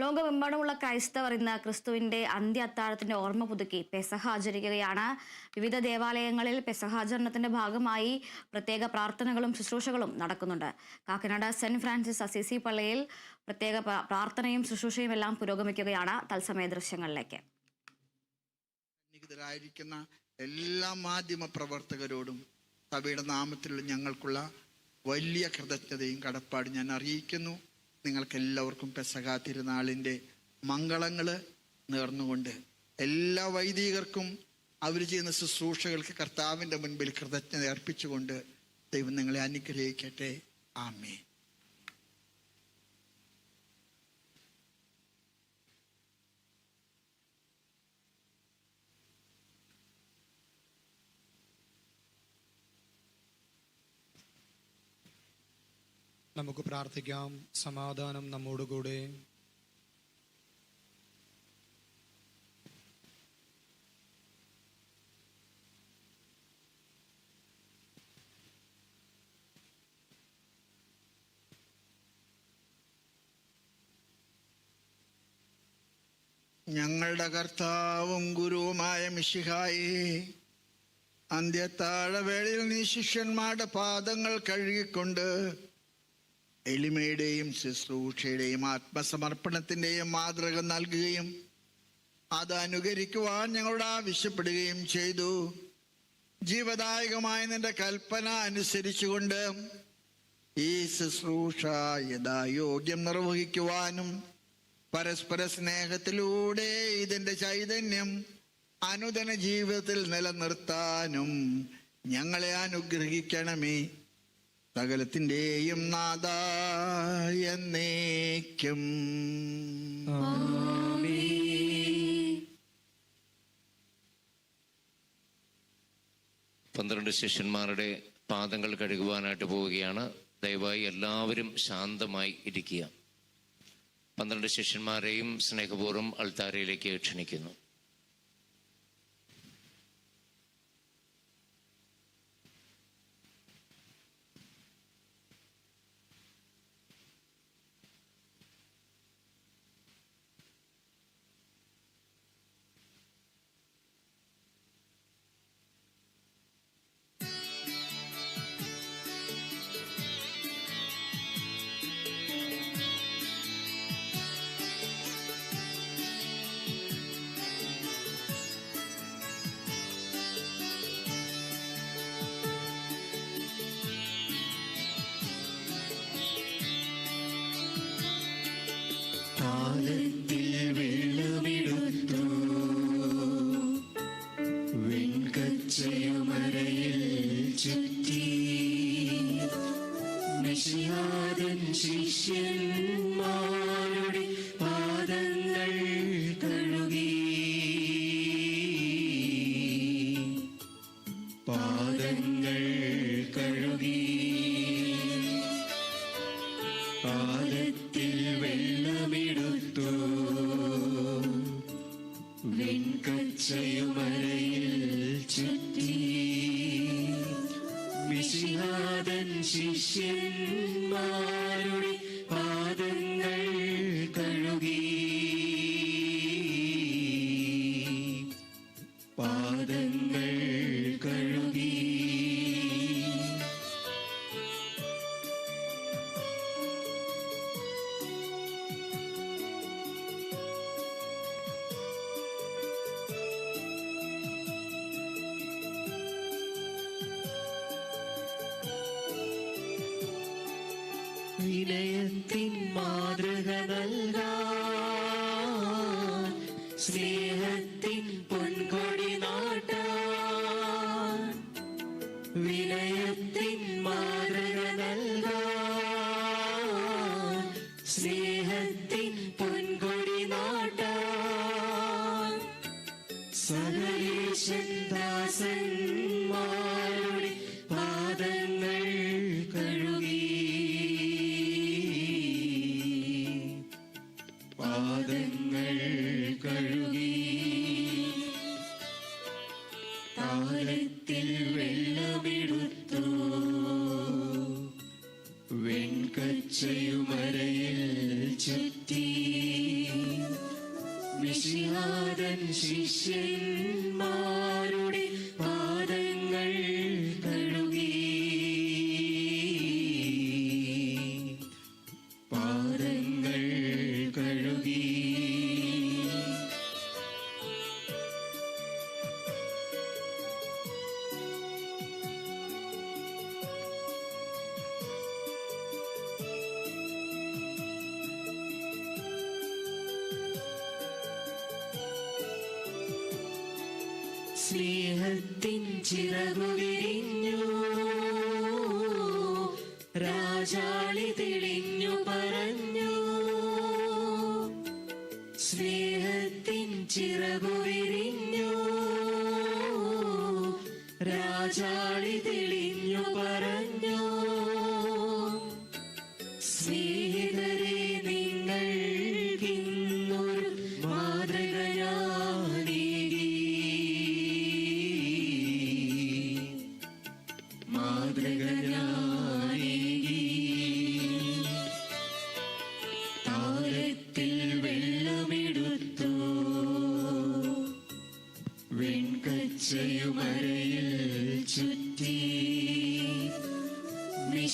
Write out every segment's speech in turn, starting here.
ലോകമെമ്പാടുമുള്ള ക്രൈസ്തവർ ഇന്ന് ക്രിസ്തുവിന്റെ അന്ത്യ അത്താഴത്തിന്റെ ഓർമ്മ പുതുക്കി പെസഹ ആചരിക്കുകയാണ്. വിവിധ ദേവാലയങ്ങളിൽ പെസഹാചരണത്തിന്റെ ഭാഗമായി പ്രത്യേക പ്രാർത്ഥനകളും ശുശ്രൂഷകളും നടക്കുന്നുണ്ട്. കാക്കനാട് സെന്റ് ഫ്രാൻസിസ് അസിസി പള്ളിയിൽ പ്രത്യേക പ്രാർത്ഥനയും ശുശ്രൂഷയും എല്ലാം പുരോഗമിക്കുകയാണ് തത്സമയ ദൃശ്യങ്ങളിലേക്ക്. എല്ലാ മാധ്യമ പ്രവർത്തകരോടും സഭയുടെ നാമത്തിലുള്ള ഞങ്ങൾക്കുള്ള വലിയ കൃതജ്ഞതയും കടപ്പാടും ഞാൻ അറിയിക്കുന്നു. നിങ്ങൾക്കെല്ലാവർക്കും പെസക തിരുനാളിന്റെ മംഗളങ്ങൾ നേർന്നുകൊണ്ട് എല്ലാ വൈദികർക്കും അവർ ചെയ്യുന്ന ശുശ്രൂഷകൾക്ക് കർത്താവിന്റെ മുൻപിൽ കൃതജ്ഞത അർപ്പിച്ചുകൊണ്ട് ദൈവം നിങ്ങളെ അനുഗ്രഹിക്കട്ടെ. ആമേ നമുക്ക് പ്രാർത്ഥിക്കാം. സമാധാനം നമ്മോടുകൂടെ. ഞങ്ങളുടെ കർത്താവും ഗുരുവുമായ മിശിഹായേ അന്ത്യത്താഴവേളയിൽ നീ ശിഷ്യന്മാരുടെ പാദങ്ങൾ കഴുകിക്കൊണ്ട് എളിമയുടെയും ശുശ്രൂഷയുടെയും ആത്മസമർപ്പണത്തിന്റെയും മാതൃക നൽകുകയും അത് അനുകരിക്കുവാൻ ഞങ്ങളോട് ആവശ്യപ്പെടുകയും ചെയ്തു. ജീവദായകമായ നിന്റെ കൽപ്പന അനുസരിച്ചുകൊണ്ട് ഈ ശുശ്രൂഷ യഥായോഗ്യം നിർവഹിക്കുവാനും പരസ്പര സ്നേഹത്തിലൂടെ ഇതിന്റെ ചൈതന്യം അനുദിന ജീവിതത്തിൽ നിലനിർത്താനും ഞങ്ങളെ അനുഗ്രഹിക്കണമേ. സകലത്തിന്റെയും നാദ എന്നേക്കും. പന്ത്രണ്ട് ശിഷ്യന്മാരുടെ പാദങ്ങൾ കഴുകുവാനായിട്ട് പോവുകയാണ്. ദയവായി എല്ലാവരും ശാന്തമായി ഇരിക്കുക. പന്ത്രണ്ട് ശിഷ്യന്മാരെയും സ്നേഹപൂർവം അൾത്താരയിലേക്ക് ക്ഷണിക്കുന്നു. നിഷാദൻ ശിഷ്യന്മാരുടെ വിഷിഹാദൻ ശിഷ്യന്മാരുടെ വിനയത്തിൻ മാതൃക നൽകാൻ സ്നേഹത്തിൻ പൊൻകൊടി നാട്ടാൻ വിനയത്തിൻ മാതൃക നൽകാൻ സ്നേഹത്തിൻ പൊൻകൊടി നാട്ടാൻ. സകലേശൻ ദാസന്മാരുടെ ശിഷ്യന്മാ സ്നേഹത്തിൻ ചിറകു വിരിഞ്ഞു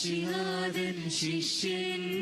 നിഷിനാഥൻ ശിഷ്യന്മാരുടെ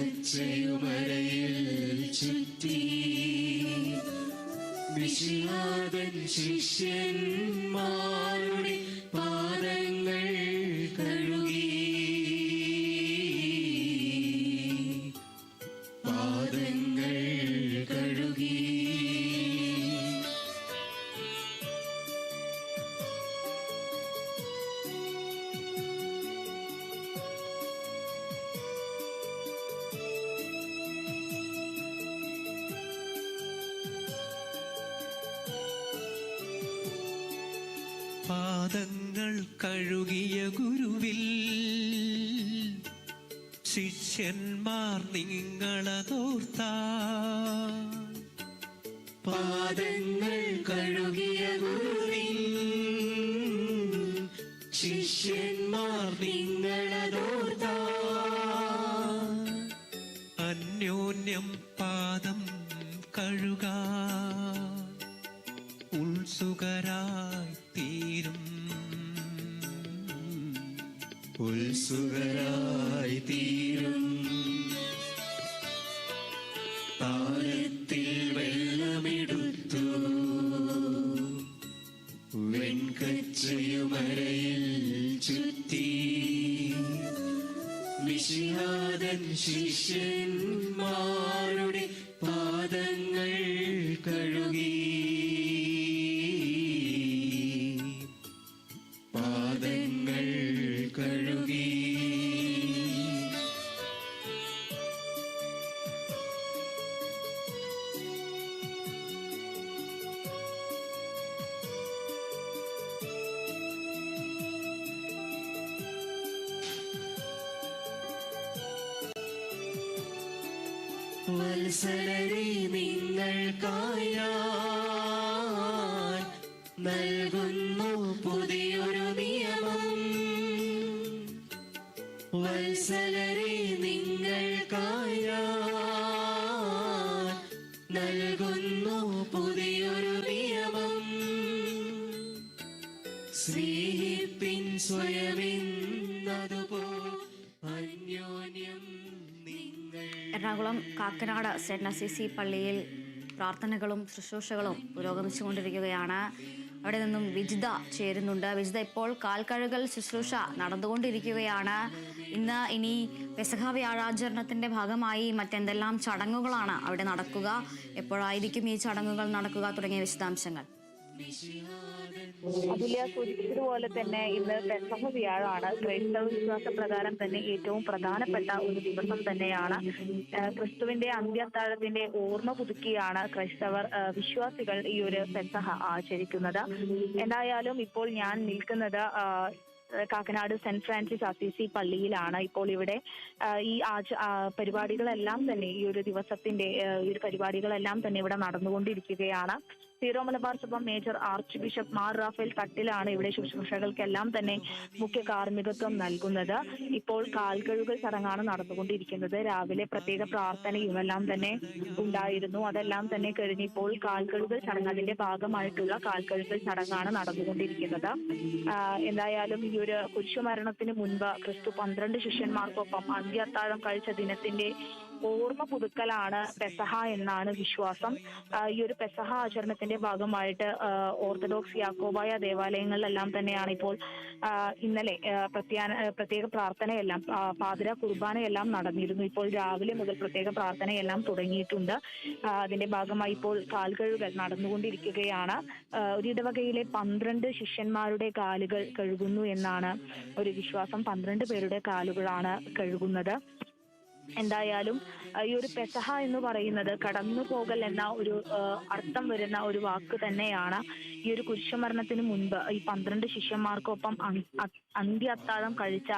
വെൺകച്ചയുമരയിൽ ചുറ്റി വിശ്വനാഥൻ ശിഷ്യന്മാരുടെ പാദങ്ങൾ കഴുകിയ ഗുരുവിൽ ശിഷ്യന്മാർ നിങ്ങളതോർത്ത. പാദങ്ങൾ കഴുകിയ ഗുരുവിൽ ശിഷ്യന്മാർ നിങ്ങളതോർത്ത. അന്യോന്യം പാദം കഴുക. ഉത്സുകരായി ഉത്സുകരായി തീരും താരത്തിൽ വെള്ളമെടുത്തു. വെൺകച്ചയുമരയിൽ ചുറ്റി. വിശ്വനാഥൻ ശിഷ്യന്മാരുടെ വത്സലരെ നിങ്ങൾക്കായി എറണാകുളം കാക്കനാട് സെന്റ് അസിസി പള്ളിയിൽ പ്രാർത്ഥനകളും ശുശ്രൂഷകളും പുരോഗമിച്ചുകൊണ്ടിരിക്കുകയാണ്. അവിടെ നിന്നും വിജിത ചേരുന്നുണ്ട്. വിജിത ഇപ്പോൾ കാൽക്കഴുകൽ ശുശ്രൂഷ നടന്നുകൊണ്ടിരിക്കുകയാണ്. ഇന്ന് ഇനി പെസഹ വ്യാഴാചരണത്തിന്റെ ഭാഗമായി മറ്റെന്തെല്ലാം ചടങ്ങുകളാണ് അവിടെ നടക്കുക? എപ്പോഴായിരിക്കും ഈ ചടങ്ങുകൾ നടക്കുക? തുടങ്ങിയ വിശദാംശങ്ങൾ. അതുല്യ സൂചിപ്പിച്ചതുപോലെ തന്നെ ഇന്ന് പെസഹ വ്യാഴമാണ്. ക്രൈസ്തവ വിശ്വാസ പ്രകാരം തന്നെ ഏറ്റവും പ്രധാനപ്പെട്ട ഒരു ദിവസം തന്നെയാണ്. ക്രിസ്തുവിന്റെ അന്ത്യത്താഴത്തിന്റെ ഓർമ്മ പുതുക്കിയാണ് ക്രൈസ്തവർ വിശ്വാസികൾ ഈ ഒരു പെസഹ ആചരിക്കുന്നത്. എന്തായാലും ഇപ്പോൾ ഞാൻ നിൽക്കുന്നത് കാക്കനാട് സെന്റ് ഫ്രാൻസിസ് അസീസി പള്ളിയിലാണ്. ഇപ്പോൾ ഇവിടെ ഈ ആച പരിപാടികളെല്ലാം തന്നെ ഈ ഒരു ദിവസത്തിന്റെ ഈ ഒരു പരിപാടികളെല്ലാം തന്നെ ഇവിടെ നടന്നുകൊണ്ടിരിക്കുകയാണ്. സീറോ മലബാർ സഭ major archbishop Mar Rafale തട്ടിലാണ് ഇവിടെ ശുശ്രൂഷകൾക്കെല്ലാം തന്നെ മുഖ്യ കാർമ്മികത്വം നൽകുന്നത്. ഇപ്പോൾ കാൽകഴുകൽ ചടങ്ങാണ് നടന്നുകൊണ്ടിരിക്കുന്നത്. രാവിലെ പ്രത്യേക പ്രാർത്ഥനയും എല്ലാം തന്നെ ഉണ്ടായിരുന്നു. അതെല്ലാം തന്നെ കഴിഞ്ഞ് ഇപ്പോൾ കാൽകഴുകൽ ചടങ്ങ് അതിന്റെ ഭാഗമായിട്ടുള്ള കാൽകഴുകൽ ചടങ്ങാണ് നടന്നുകൊണ്ടിരിക്കുന്നത്. എന്തായാലും ഈ ഒരു കുരിശുമരണത്തിന് മുൻപ് ക്രിസ്തു പന്ത്രണ്ട് ശിഷ്യന്മാർക്കൊപ്പം അന്ത്യത്താഴം കഴിച്ച ദിനത്തിന്റെ ഓർമ്മ പുതുക്കലാണ് പെസഹ എന്നാണ് വിശ്വാസം. ഈ ഒരു പെസഹ ആചരണത്തിന്റെ ഭാഗമായിട്ട് ഓർത്തഡോക്സ് യാക്കോബായ ദേവാലയങ്ങളിലെല്ലാം തന്നെയാണ് ഇപ്പോൾ ഇന്നലെ പ്രത്യാന പ്രത്യേക പ്രാർത്ഥനയെല്ലാം പാതിര കുർബാനയെല്ലാം നടന്നിരുന്നു. ഇപ്പോൾ രാവിലെ മുതൽ പ്രത്യേക പ്രാർത്ഥനയെല്ലാം തുടങ്ങിയിട്ടുണ്ട്. അതിന്റെ ഭാഗമായി ഇപ്പോൾ കാൽകഴുകൽ നടന്നുകൊണ്ടിരിക്കുകയാണ്. ഒരു ഇടവകയിലെ പന്ത്രണ്ട് ശിഷ്യന്മാരുടെ കാലുകൾ കഴുകുന്നു എന്നാണ് ഒരു വിശ്വാസം. പന്ത്രണ്ട് പേരുടെ കാലുകളാണ് കഴുകുന്നത്. എന്തായാലും ഈ ഒരു പെസഹ എന്ന് പറയുന്നത് കടന്നു പോകൽ എന്ന ഒരു അർത്ഥം വരുന്ന ഒരു വാക്ക് തന്നെയാണ് ഈ ഒരു കുരിശുമരണത്തിന് മുൻപ് ഈ പന്ത്രണ്ട് ശിഷ്യന്മാർക്കൊപ്പം അന്ത്യ അത്താഴം കഴിച്ച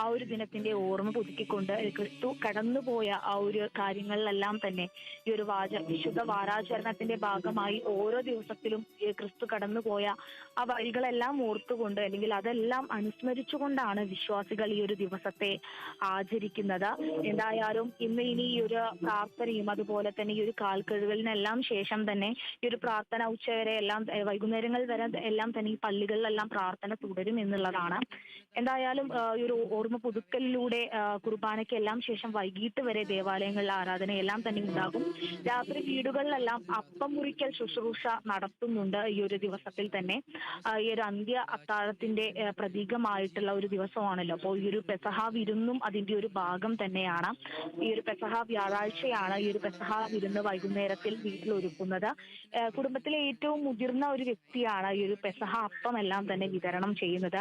ആ ഒരു ദിനത്തിന്റെ ഓർമ്മ പുതുക്കിക്കൊണ്ട് ക്രിസ്തു കടന്നുപോയ ആ ഒരു കാര്യങ്ങളിലെല്ലാം തന്നെ ഈ ഒരു വാച വിശുദ്ധ വാരാചരണത്തിന്റെ ഭാഗമായി ഓരോ ദിവസത്തിലും ക്രിസ്തു കടന്നുപോയ ആ വഴികളെല്ലാം ഓർത്തുകൊണ്ട് അല്ലെങ്കിൽ അതെല്ലാം അനുസ്മരിച്ചുകൊണ്ടാണ് വിശ്വാസികൾ ഈ ഒരു ദിവസത്തെ ആചരിക്കുന്നത്. എന്തായാലും ഇന്ന് ഇനി ഈ ഒരു പ്രാർത്ഥനയും അതുപോലെ തന്നെ ഈ ഒരു കാൽക്കഴുകലിനെല്ലാം ശേഷം തന്നെ ഈ ഒരു പ്രാർത്ഥന ഉച്ചവരെ എല്ലാം വൈകുന്നേരങ്ങൾ വരെ എല്ലാം തന്നെ ഈ പള്ളികളിലെല്ലാം പ്രാർത്ഥന തുടരും എന്നുള്ളതാണ്. എന്തായാലും ഈ ഒരു ഓർമ്മ പുതുക്കലിലൂടെ കുർബാനയ്ക്ക് എല്ലാം ശേഷം വൈകിട്ട് വരെ ദേവാലയങ്ങളിൽ ആരാധന എല്ലാം തന്നെ ഉണ്ടാകും. രാത്രി വീടുകളിലെല്ലാം അപ്പം മുറിക്കൽ ശുശ്രൂഷ നടത്തുന്നുണ്ട് ഈ ഒരു ദിവസത്തിൽ തന്നെ. ഈ ഒരു അന്ത്യ അത്താഴത്തിന്റെ പ്രതീകമായിട്ടുള്ള ഒരു ദിവസമാണല്ലോ. അപ്പോൾ ഈ ഒരു പെസഹ വിരുന്നും അതിന്റെ ഒരു ഭാഗം തന്നെയാണ്. ഈ ഒരു പെസഹ വ്യാഴാഴ്ചയാണ് ഈ ഒരു പെസഹ വിരുന്ന് വൈകുന്നേരത്തിൽ ഏ, കുടുംബത്തിലെ ഏറ്റവും മുതിർന്ന ഒരു വ്യക്തിയാണ് ഈ ഒരു പെസഹ അപ്പം എല്ലാം തന്നെ വിതരണം ചെയ്യുന്നത്.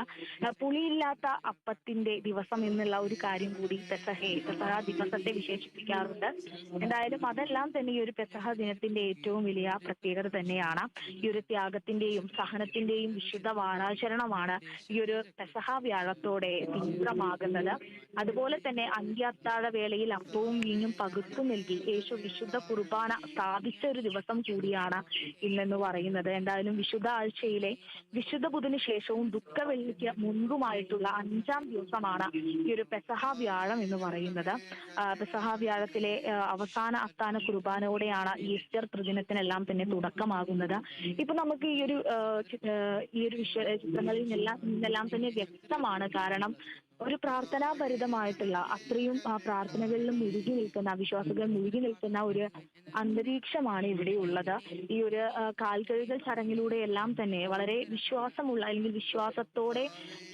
പുളിയില്ലാത്ത അപ്പത്തിന്റെ ദിവസം എന്നുള്ള ഒരു കാര്യം കൂടി പെസഹയെ പെസഹ ദിവസത്തെ വിശേഷിപ്പിക്കാറുണ്ട്. എന്തായാലും അതെല്ലാം തന്നെ ഈ ഒരു പെസഹ ദിനത്തിന്റെ ഏറ്റവും വലിയ പ്രത്യേകത തന്നെയാണ്. ഈ ഒരു ത്യാഗത്തിന്റെയും സഹനത്തിന്റെയും വിശുദ്ധ വാരാചരണമാണ് ഈ ഒരു പെസഹ വ്യാഴത്തോടെ തീവ്രമാകുന്നത്. അതുപോലെ തന്നെ അന്ത്യാത്താഴ വേളയിൽ അപ്പവും വീഞ്ഞും പകുത്തു നൽകി. യേശു വിശുദ്ധ കുർബാന സ്ഥാപിച്ച ഒരു ദിവസം കൂടിയാണ് ഇന്നെന്ന് പറയുന്നത്. എന്തായാലും വിശുദ്ധ ആഴ്ചയിലെ വിശുദ്ധ ബുധന് ശേഷവും ദുഃഖവെള്ളിക്ക് മുൻപുമായിട്ടുള്ള അഞ്ചാം ദിവസമാണ് ഈ ഒരു പെസഹ വ്യാഴം എന്ന് പറയുന്നത്. പെസഹാ വ്യാഴത്തിലെ അവസാന അത്താന കുർബാനയോടെയാണ് ഈസ്റ്റർ ത്രിദിനത്തിനെല്ലാം തന്നെ തുടക്കമാകുന്നത്. ഇപ്പൊ നമുക്ക് ഈ ഒരു ഈ ഒരു വിഷ ചിത്രങ്ങളിൽ നിന്നെല്ലാം തന്നെ വ്യക്തമാണ്. കാരണം ഒരു പ്രാർത്ഥനാഭരിതമായിട്ടുള്ള അത്രയും ആ, പ്രാർത്ഥനകളിലും മുഴുകി നിൽക്കുന്ന വിശ്വാസികൾ മുഴുകി നിൽക്കുന്ന ഒരു അന്തരീക്ഷമാണ് ഇവിടെ ഉള്ളത്. ഈ ഒരു കാൽക്കഴുകൽ ചടങ്ങിലൂടെ എല്ലാം തന്നെ വളരെ വിശ്വാസമുള്ള അല്ലെങ്കിൽ വിശ്വാസത്തോടെ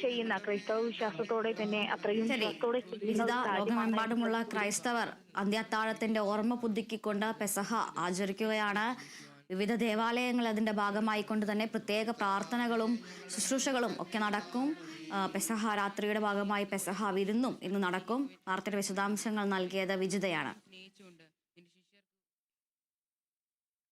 ചെയ്യുന്ന ക്രൈസ്തവ വിശ്വാസത്തോടെ തന്നെ അത്രയും. വിശ്വാസത്തോടെ ലോകമെമ്പാടുമുള്ള ക്രൈസ്തവർ അന്ത്യത്താഴത്തിന്റെ ഓർമ്മ പുതുക്കിക്കൊണ്ട് പെസഹ ആചരിക്കുകയാണ്. വിവിധ ദേവാലയങ്ങൾ അതിന്റെ ഭാഗമായിക്കൊണ്ട് തന്നെ പ്രത്യേക പ്രാർത്ഥനകളും ശുശ്രൂഷകളും ഒക്കെ നടക്കും. പെസഹ രാത്രിയുടെ ഭാഗമായി പെസഹ വിരുന്നും ഇന്ന് നടക്കും. വാർത്തയുടെ വിശദാംശങ്ങൾ നൽകിയത് വിജിതയാണ്.